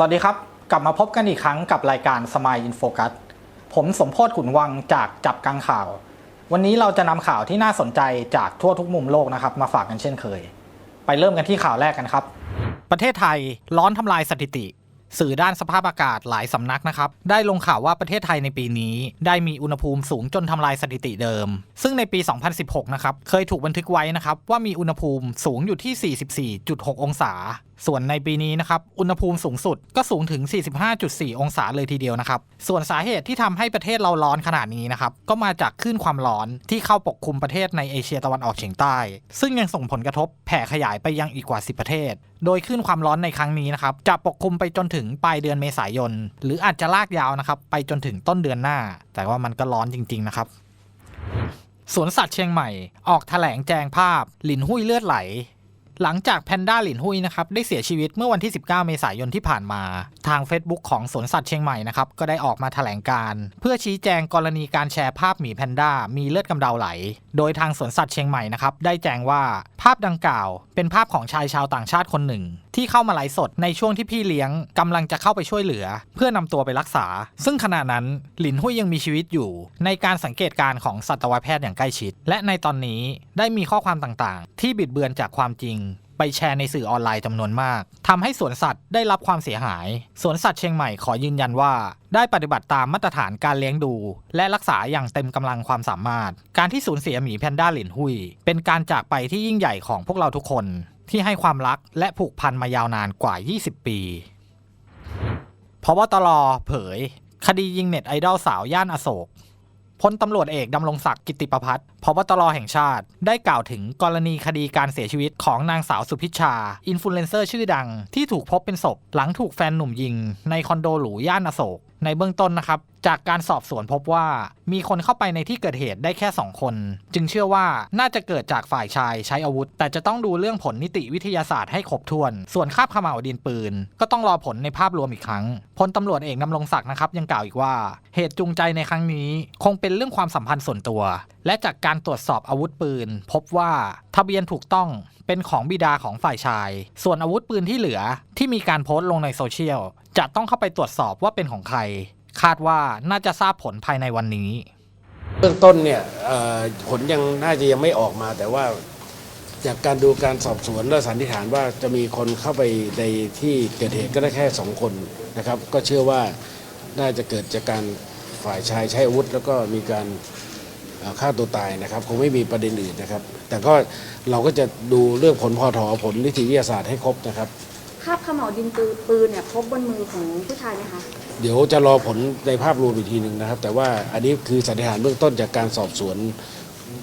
สวัสดีครับ กลับมาพบกันอีกครั้งกับรายการ Smile in Focus ผมสมโพศขุนวังจากจับกังข่าว วันนี้เราจะนำข่าวที่น่าสนใจจากทั่วทุกมุมโลกนะครับ มาฝากกันเช่นเคย ไปเริ่มกันที่ข่าวแรกกันครับ ประเทศไทยร้อนทำลายสถิติ สื่อด้านสภาพอากาศหลายสำนักนะครับ ได้ลงข่าวว่าประเทศไทยในปีนี้ ได้มีอุณหภูมิสูงจนทำลายสถิติเดิม ซึ่งในปี 2016 นะครับ เคยถูกบันทึกไว้นะครับ ว่ามีอุณหภูมิสูงอยู่ที่ 44.6 องศา ส่วนในปีนี้นะครับ อุณหภูมิสูงสุดก็สูงถึง 45.4 องศาเลยทีเดียวนะครับ ส่วนสาเหตุที่ทำให้ประเทศเราร้อนขนาดนี้นะครับ ก็มาจากคลื่นความร้อนที่เข้าปกคลุมประเทศในเอเชียตะวันออกเฉียงใต้ ซึ่งยังส่งผลกระทบแผ่ขยายไปยังอีกกว่า 10 ประเทศ โดยคลื่นความร้อนในครั้งนี้นะครับจะปกคลุมไปจนถึงปลายเดือนเมษายน หรืออาจจะลากยาวนะครับไปจนถึงต้นเดือนหน้า แต่ว่ามันก็ร้อนจริง ๆ นะครับสวนสัตว์เชียงใหม่ ออกแถลงแจงภาพ หลินหุ้ยเลือดไหล หลังจากแพนด้าหลินหุ้ยนะครับได้เสียชีวิตเมื่อวันที่ 19 เมษายนที่ผ่านมา ทาง Facebook ของสวนสัตว์เชียงใหม่นะครับก็ได้ออกมาแถลงการ เพื่อชี้แจงกรณีการแชร์ภาพหมีแพนด้ามีเลือดกำเดาไหล โดยทางสวนสัตว์เชียงใหม่นะครับได้แจ้งว่าภาพดังกล่าว เป็นภาพของชายชาวต่างชาติคนหนึ่ง ที่เข้ามาไลฟ์สดในช่วงที่พี่เลี้ยงกำลังจะเข้าไปช่วยเหลือ เพื่อนำตัวไปรักษา ซึ่งขณะนั้นหลินหุ้ยยังมีชีวิตอยู่ ในการสังเกตการณ์ของสัตวแพทย์อย่างใกล้ชิด และในตอนนี้ได้มีข้อความต่างๆ ที่บิดเบือนจากความจริง ไปแชร์ในสื่อออนไลน์จำนวนมากทำให้สวนสัตว์ได้รับความเสียหาย สวนสัตว์เชียงใหม่ขอยืนยันว่า ได้ปฏิบัติตามมาตรฐานการเลี้ยงดู และรักษาอย่างเต็มกำลังความสามารถ การที่สูญเสียหมีแพนด้าหลินหุย เป็นการจากไปที่ยิ่งใหญ่ของพวกเราทุกคน ที่ให้ความรักและผูกพันมายาวนานกว่า 20 ปีพบตรเผย คดียิงเน็ตไอดอลสาวย่านอโศก พลตำรวจเอกดำรงศักดิ์กิติประพัฒน์พบตรแห่งชาติ ได้กล่าวถึงกรณีคดีการเสียชีวิตของนางสาวสุพิชชา อินฟลูเอนเซอร์ชื่อดัง ที่ถูกพบเป็นศพหลังถูกแฟนหนุ่มยิง ในคอนโดหรูย่านอโศกในเบื้องต้นนะครับ จากการสอบสวนพบว่ามีคนเข้าไปในที่เกิดเหตุได้แค่ 2 คน จึงเชื่อว่าน่าจะเกิดจากฝ่ายชายใช้อาวุธ แต่จะต้องดูเรื่องผลนิติวิทยาศาสตร์ให้ครบถ้วน ส่วนคาบขม่าวดินปืน ก็ต้องรอผลในภาพรวมอีกครั้งพลตำรวจเอกดำรงศักดิ์นะครับยังกล่าวอีกว่า เหตุจูงใจในครั้งนี้ คงเป็นเรื่องความสัมพันธ์ส่วนตัว และจากการตรวจสอบอาวุธปืน พบว่าทะเบียนถูกต้องเป็นของบิดาของฝ่ายชาย ส่วนอาวุธปืนที่เหลือที่มีการโพสต์ลงในโซเชียลจะต้องเข้าไปตรวจสอบว่าเป็นของใคร คาดว่าน่าจะทราบผลภายในวันนี้ เบื้องต้นเนี่ยผลยังน่าจะยังไม่ออกมา แต่ว่าจากการดูการสอบสวนและสันนิษฐานว่าจะมีคนเข้าไปในที่เกิดเหตุก็ได้แค่สองคนนะครับ ก็เชื่อว่าน่าจะเกิดจากการฝ่ายชายใช้อาวุธ แล้วก็มีการฆ่าตัวตายนะครับ คงไม่มีประเด็นอื่นนะครับ แต่ก็เราก็จะดูเรื่องผลพอถอผลนิติวิทยาศาสตร์ให้ครบนะครับ ราบเขม่าวดินปืนเนี่ยพบบนมือของผู้ชายไหมคะ เดี๋ยวจะรอผลในภาพรวมอีกทีหนึ่งนะครับ แต่ว่าอันนี้คือสันนิษฐานเบื้องต้นจากการสอบสวน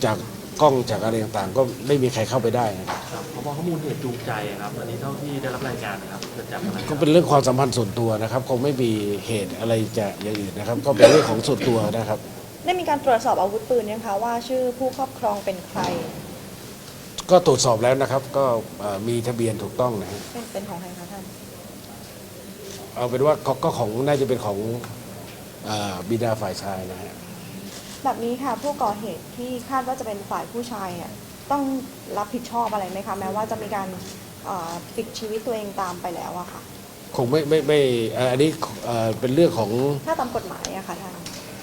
จากกล้องจากอะไรต่างๆ ก็ไม่มีใครเข้าไปได้นะครับครับพบข้อมูลเหตุจูงใจครับ อันนี้เท่าที่ได้รับรายงานนะครับเกิดจากอะไรคก็รับเป็นเรื่องความสัมพันธ์ส่วนตัวนะครับ คงไม่มีเหตุอะไรจะอย่างอื่นนะครับ ก็เป็นเรื่องของส่วนตัวนะครับ ได้มีการตรวจสอบอาวุธปืนยังคะว่าชื่อผู้ครอบครองเป็นใคร ก็ตรวจสอบแล้วนะครับ ก็เอ่อมีทะเบียนถูกต้องนะฮะเป็นเป็นของใครคะท่านเอาเป็นว่าก็ก็ของน่าจะเป็นของเอ่อบิดาฝ่ายชายนะฮะแบบนี้ค่ะผู้ก่อเหตุที่คาดว่าจะเป็นฝ่ายผู้ชายเนี่ยต้องรับผิดชอบอะไรไหมคะแม้ว่าจะมีการเอ่อปิดชีวิตตัวเองตามไปแล้วอะค่ะคงไม่ไม่ไม่เอ่ออันนี้เอ่อเป็นเรื่องของถ้าตามกฎหมายอะค่ะท่าน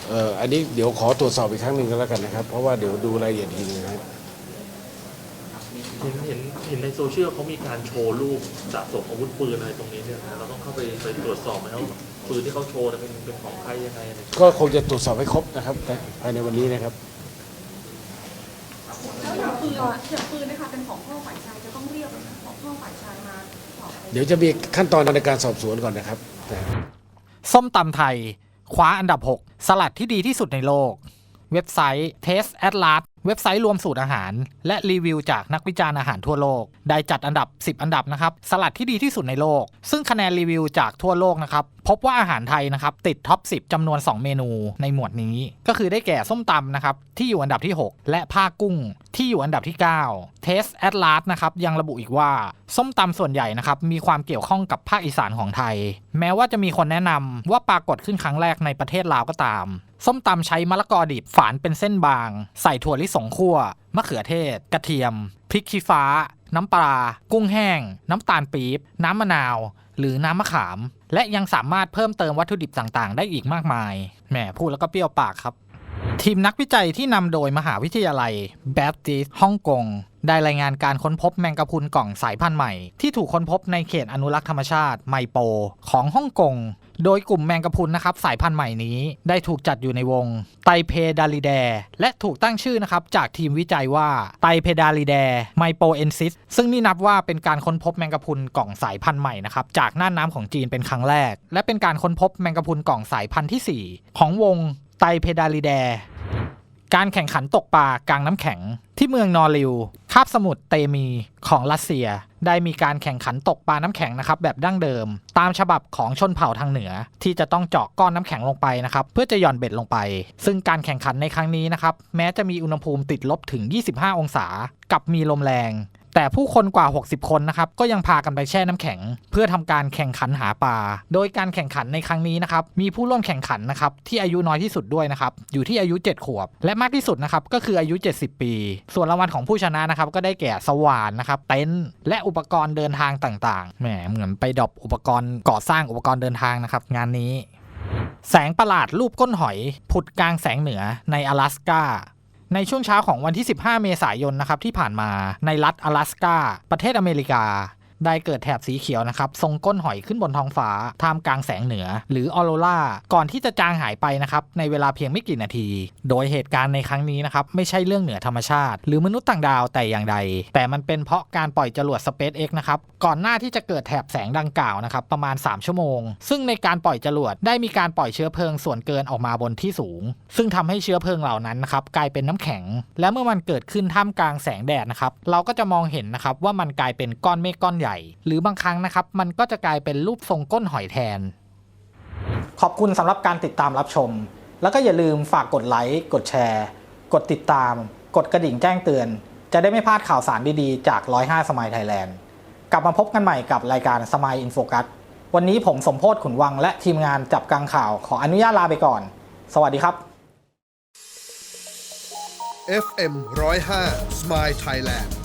เอ่ออันนี้เดี๋ยวขอตรวจสอบอีกครั้งหนึ่งก็แล้วกันนะครับ เพราะว่าเดี๋ยวดูรายละเอียดอีกทีหนึงนะครับเห็นเห็นเห็นในโซเชียลเขามีการโชว์รูปสะสมอาวุธปืนอะไรตรงนี้เนี่ยนะเราต้องเข้าไปไปตรวจสอบไหมครับว่าปืนที่เขาโชว์เนี่ยเป็นเป็นของใครยังไงอะไรก็คงจะตรวจสอบให้ครบนะครับภายในวันนี้นะครับ แล้วอย่างปืนอย่างปืนนะคะเป็นของพ่อฝ่ายชายจะต้องเรียกของพ่อฝ่ายชายมาสอบเดี๋ยวจะมีขั้นตอนในการสอบสวนก่อนนะครับส้มตำไทย คว้าอันดับ 6 สลัดที่ดีที่สุดในโลก เว็บไซต์ Taste Atlas เว็บไซต์รวมสูตรอาหาร และรีวิวจากนักวิจารณ์อาหารทั่วโลก ได้จัดอันดับ 10 อันดับนะครับสลัดที่ดีที่สุดในโลก ซึ่งคะแนนรีวิวจากทั่วโลกนะครับพบว่าอาหารไทยนะครับติดท็อป 10จำนวน 2 เมนูในหมวดนี้ ก็คือได้แก่ส้มตำนะครับที่อยู่อันดับที่ 6 และผ้ากุ้ง ที่อยู่อันดับที่ 9 Taste Atlas นะครับยังระบุอีกว่า ส้มตำส่วนใหญ่นะครับมีความเกี่ยวข้องกับภาคอีสานของไทย แม้ว่าจะมีคนแนะนำว่าปรากฏขึ้นครั้งแรกในประเทศลาวก็ตาม ส้มตำใช้มะละกอดิบฝานเป็นเส้นบาง ใส่ถั่วลิสงคั่วมะเขือเทศ กระเทียม พริกชี้ฟ้า น้ำปลา กุ้งแห้ง น้ำตาลปี๊บ น้ำมะนาว หรือน้ำมะขาม และยังสามารถเพิ่มเติมวัตถุดิบต่างๆ ได้อีกมากมาย แหมพูดแล้วก็เปรี้ยวปากครับ ทีมนักวิจัยที่นำโดยมหาวิทยาลัยแบปติสฮ่องกงได้รายงานการค้นพบแมงกะพรุนกล่องสายพันธุ์ใหม่ ที่ถูกค้นพบในเขตอนุรักษ์ธรรมชาติไมโป ของฮ่องกง โดยกลุ่มแมงกะพรุนนะครับสายพันธุ์ใหม่นี้ได้ถูกจัดอยู่ในวงไตเพดาลิแด และถูกตั้งชื่อนะครับจากทีมวิจัยว่าไตเพดาลิแดไมโปเอนซิสซึ่งนี่นับว่าเป็นการค้นพบแมงกะพรุนกล่องสายพันธุ์ใหม่นะครับจากน่านน้ำของจีนเป็นครั้งแรก และเป็นการค้นพบแมงกะพรุนกล่องสายพันธุ์ที่สี่ของวงไตเพดาลิแดการแข่งขันตกปลากลางน้ำแข็งที่เมืองนอริว คาบสมุทรเตมีของรัสเซีย ได้มีการแข่งขันตกปลาน้ำแข็งนะครับแบบดั้งเดิม ตามฉบับของชนเผ่าทางเหนือ ที่จะต้องเจาะก้อนน้ำแข็งลงไปนะครับเพื่อจะหย่อนเบ็ดลงไป ซึ่งการแข่งขันในครั้งนี้นะครับแม้จะมีอุณหภูมิติดลบถึง 25 องศา กับมีลมแรง แต่ผู้คนกว่า 60 คนนะครับก็ยังพากันไปแช่น้ำแข็ง เพื่อทำการแข่งขันหาปลา โดยการแข่งขันในครั้งนี้นะครับมีผู้ร่วมแข่งขันนะครับที่อายุน้อยที่สุดด้วยนะครับอยู่ที่อายุ 7 ขวบ และมากที่สุดนะครับก็คืออายุ 70 ปี ส่วนรางวัลของผู้ชนะนะครับก็ได้แก่สว่านนะครับเต็นท์และอุปกรณ์เดินทางต่างๆแหมเหมือนไปดรอปอุปกรณ์ก่อสร้างอุปกรณ์เดินทางนะครับงานนี้ แสงประหลาดรูปก้นหอย ผุดกลางแสงเหนือใน阿拉斯กา ในช่วงเช้าของวันที่ 15 เมษายนนะครับที่ผ่านมาในรัฐ阿拉斯กา ประเทศอเมริกา ได้เกิดแถบสีเขียวนะครับทรงก้นหอยขึ้นบนท้องฟ้าท่ามกลางแสงเหนือ หรือออโรราก่อนที่จะจางหายไปนะครับในเวลาเพียงไม่กี่นาที โดยเหตุการณ์ในครั้งนี้นะครับไม่ใช่เรื่องเหนือธรรมชาติ หรือมนุษย์ต่างดาวแต่อย่างใด แต่มันเป็นเพราะการปล่อยจรวด SpaceX นะครับก่อนหน้าที่จะเกิดแถบแสงดังกล่าวนะครับประมาณ 3 ชั่วโมง ซึ่งในการปล่อยจรวดได้มีการปล่อยเชื้อเพลิงส่วนเกินออกมาบนที่สูง ซึ่งทำให้เชื้อเพลิงเหล่านั้นนะครับกลายเป็นน้ำแข็ง และเมื่อมันเกิดขึ้นท่ามกลางแสงแดดนะครับเราก็จะมองเห็นนะครับว่ามันกลายเป็นก้อนเมฆก้อนใหญ่หรือบางครั้งนะครับมันก็จะกลายเป็นรูปทรงก้นหอยแทน ขอบคุณสำหรับการติดตามรับชม แล้วก็อย่าลืมฝากกดไลค์กดแชร์ กดติดตาม กดกระดิ่งแจ้งเตือน จะได้ไม่พลาดข่าวสารดีๆ จาก 105สมัยไทยแลนด์กลับมาพบกันใหม่กับรายการสมัยอินโฟกัสวันนี้ผมสมโพศขุนวังและทีมงานจับกังข่าวขออนุญาตลาไปก่อน สวัสดีครับ FM 105 Smile Thailand